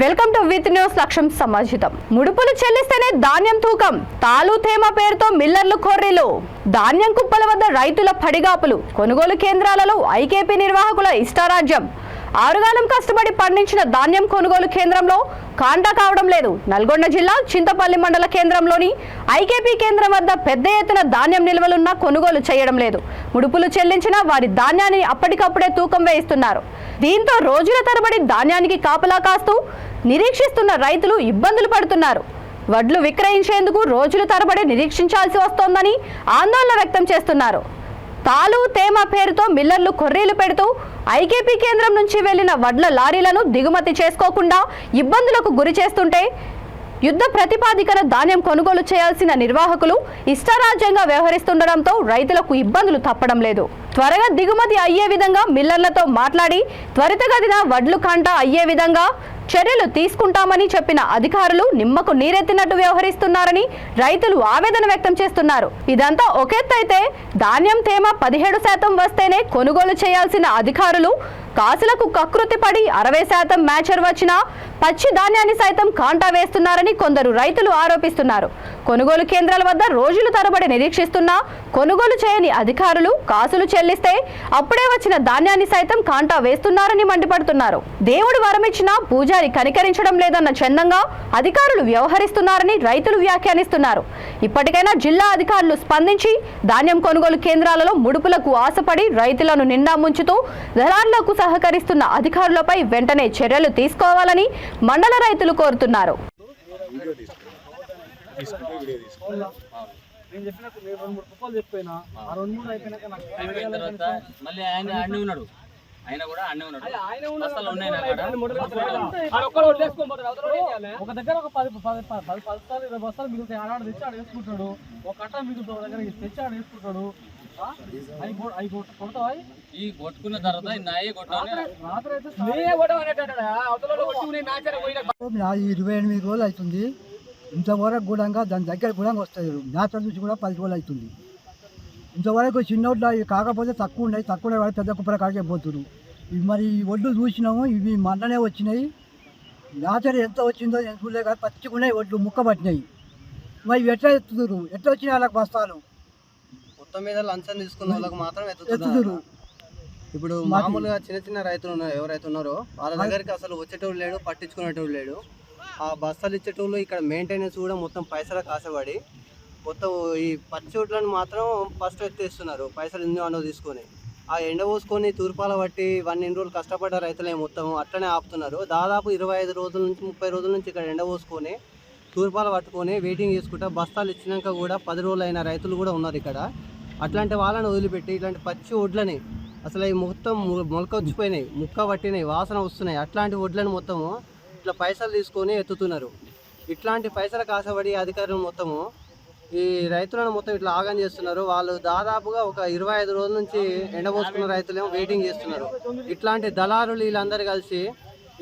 Welcome to with news లక్ష్యం సమాజితం. ముడుపులు చెల్లిస్తేనే ధాన్యం తూకం. తాలు తేమ పేరుతో మిల్లర్లు కొర్రీలు. ధాన్యం కుప్పల వద్ద రైతుల పడిగాపులు. కొనుగోలు కేంద్రాలలో ఐకేపీ నిర్వాహకుల ఇష్టారాజ్యం. ఆరుగాలం కష్టపడి పండించిన ధాన్యం కొనుగోలు కేంద్రంలో కాంటా కావడం లేదు. నల్గొండ జిల్లా చింతపల్లి మండల కేంద్రంలోని ఐకేపీ కేంద్రం వద్ద పెద్ద ఎత్తున ధాన్యం నిల్వలున్న కొనుగోలు చేయడం లేదు. ముడుపులు చెల్లించిన వారి ధాన్యాన్ని అప్పటికప్పుడే తూకం వేయిస్తున్నారు. దీంతో రోజుల తరబడి ధాన్యానికి కాపలా కాస్తూ నిరీక్షిస్తున్న రైతులు ఇబ్బందులు పడుతున్నారు. వడ్లు విక్రయించేందుకు రోజుల తరబడి నిరీక్షించాల్సి వస్తోందని ఆందోళన వ్యక్తం చేస్తున్నారు. తాలు తేమ పేరుతో మిల్లర్లు కొర్రీలు పెడుతూ ఐకేపీ కేంద్రం నుంచి వెళ్ళిన వడ్ల లారీలను దిగుమతి చేసుకోకుండా ఇబ్బందులకు గురి చేస్తుంటే యుద్ధ ప్రతిపాదికన ధాన్యం కొనుగోలు చేయాల్సిన నిర్వాహకులు ఇష్టారాజ్యంగా వ్యవహరిస్తుండడంతో రైతులకు ఇబ్బందులు తప్పడం లేదు. త్వరగా దిగుమతి అయ్యే విధంగా మిల్లర్లతో మాట్లాడి త్వరితగతిన వడ్లు కంట అయ్యే విధంగా చర్యలు తీసుకుంటామని చెప్పిన అధికారులు నిమ్మకు నీరెత్తినట్టు వ్యవహరిస్తున్నారని రైతులు ఆవేదన వ్యక్తం చేస్తున్నారు. ఇదంతా ఒకెత్తైతే ధాన్యం తేమ పదిహేడు శాతం వస్తేనే కొనుగోలు చేయాల్సిన అధికారులు కాసులకు కకృతి పడి అరవై శాతం మ్యాచర్ వచ్చినా పచ్చి ధాన్యాన్ని సైతం కాంటా వేస్తున్నారని కొందరు రైతులు ఆరోపిస్తున్నారు. కొనుగోలు కేంద్రాల వద్ద రోజులు తరబడి నిరీక్షిస్తున్నా కొనుగోలు చేయని అధికారులు కాసులు చెల్లిస్తే అప్పుడే వచ్చిన ధాన్యాన్ని సైతం కాంటా వేస్తున్నారని మండిపడుతున్నారు. దేవుడు వరమిచ్చినా పూజారి కనికరించడం లేదన్న చందంగా అధికారులు వ్యవహరిస్తున్నారని రైతులు వ్యాఖ్యానిస్తున్నారు. ఇప్పటికైనా జిల్లా అధికారులు స్పందించి ధాన్యం కొనుగోలు కేంద్రాలలో ముడుపులకు ఆశపడి రైతులను నిండా ముంచుతూ దళారులకు సహకరిస్తున్న అధికారులపై వెంటనే చర్యలు తీసుకోవాలని మండల రైతులు కోరుతున్నారు. నేను చెప్పినట్టు నేను రెండు మూడు చెప్పినా ఆ రెండు మూడు అయిపోయినాక నాకు మళ్ళీ ఆయన అన్నీ ఉన్నాడు. ఆయన కూడా అన్నీ ఉన్నాడు. బస్తాలు ఉన్నాయి? ఒక దగ్గర ఒక పది పది పది బస్తాలు ఇరవై బస్తాలు మిగులుతాయి. ఆడ ఆడ తెచ్చి ఆడ వేసుకుంటాడు. ఒక కట్ట మిగులుతాడు ఒక దగ్గర తెచ్చి ఆడ వేసుకుంటాడు. ఆ? అవి కొడతావా? ఈ కొట్టుకున్న తర్వాత ఇరవై ఎనిమిది రోజులు అవుతుంది. ఇంతవరకు కూడా దాని దగ్గర కూడా వస్తుంది నాతో నుంచి కూడా పది రోజులు అవుతుంది. ఇంతవరకు చిన్నోట్ల కాకపోతే తక్కువ ఉన్నాయి. తక్కువ పెద్ద కుప్పల కాడికే పోతున్నారు. మరి ఒడ్లు చూసినాము ఇవి మొన్ననే వచ్చినాయి. నాచర్ ఎంత వచ్చిందో నేను చూడలే కానీ పచ్చిగున్నాయి ఒడ్లు ముక్క పట్టినాయి. మరి ఇవి ఎట్లా ఎత్తుతున్నారు ఎట్లా వచ్చినాయి వాళ్ళకి బస్తాలు? మొత్తం మీద లంచం తీసుకున్న వాళ్ళకి మాత్రం ఎత్తుతున్నారు. ఇప్పుడు మామూలుగా చిన్న చిన్న రైతులు ఉన్నారు ఎవరైతే ఉన్నారో వాళ్ళ దగ్గరికి అసలు వచ్చేటోడు లేడు పట్టించుకునేటోడు లేడు. ఆ బస్తాలు ఇచ్చేటోళ్ళు ఇక్కడ మెయింటెనెన్స్ కూడా మొత్తం పైసలకు ఆశపడి మొత్తం ఈ పచ్చి ఓట్లను మాత్రం ఫస్ట్ ఎత్తేస్తున్నారు పైసలు ఎన్నో అనో తీసుకొని. ఆ ఎండ పోసుకొని తూర్పాల పట్టి వన్ ఎన్ని రోజులు కష్టపడ్డ రైతులే మొత్తం అట్లనే ఆపుతున్నారు. దాదాపు ఇరవై ఐదు రోజుల నుంచి ముప్పై రోజుల నుంచి ఇక్కడ ఎండ పోసుకొని తూర్పాల పట్టుకొని వెయిటింగ్ చేసుకుంటా బస్తాలు ఇచ్చినాక కూడా పది రోజులు అయిన రైతులు కూడా ఉన్నారు ఇక్కడ. అట్లాంటి వాళ్ళని వదిలిపెట్టి ఇట్లాంటి పచ్చి వడ్లని అసలు అవి మొత్తం మొలక వచ్చిపోయినాయి ముక్క పట్టినాయి వాసన వస్తున్నాయి. అట్లాంటి వడ్లను మొత్తము ఇట్లా పైసలు తీసుకొని ఎత్తుతున్నారు. ఇట్లాంటి పైసలకు ఆశపడి అధికారులు మొత్తము ఈ రైతులను మొత్తం ఇట్లా ఆగం చేస్తున్నారు. వాళ్ళు దాదాపుగా ఒక ఇరవై ఐదు రోజుల నుంచి ఎండబోసుకున్న రైతులేమో వెయిటింగ్ చేస్తున్నారు. ఇట్లాంటి దళారులు వీళ్ళందరూ కలిసి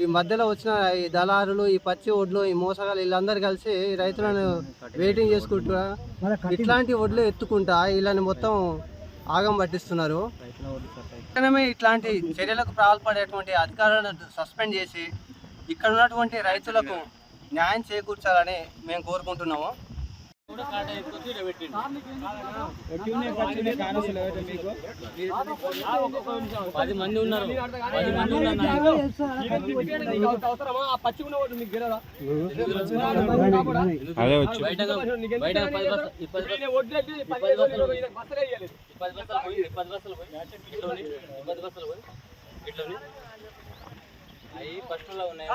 ఈ మధ్యలో వచ్చిన ఈ దళారులు ఈ పచ్చి ఒడ్లు ఈ మోసగాలు వీళ్ళందరూ కలిసి రైతులను వెయిటింగ్ చేసుకుంటా ఇట్లాంటి ఒడ్లు ఎత్తుకుంటా వీళ్ళని మొత్తం ఆగం పట్టిస్తున్నారు. ఇట్లాంటి చర్యలకు పాల్పడేటువంటి అధికారులను సస్పెండ్ చేసి ఇక్కడ ఉన్నటువంటి రైతులకు న్యాయం చేకూర్చాలని మేము కోరుకుంటున్నాము. పది మంది ఉన్నారు పది మంది ఉన్నారు నా దగ్గర. అవసరమా ఆ పచ్చి ఉన్న వాడు నీకు గెలరా బయట బయట పది బస్తాలు ఈ పది బస్తాలు వడ్లేసి పది బస్తాలు వేయాలి ఈ పది బస్తాలు పోయి ఈ పది బస్తాలు పోయి ఇట్లోని ఈ పది బస్తాలు పోయి ఇట్లోని అవి ఫస్ట్లో ఉన్నాయి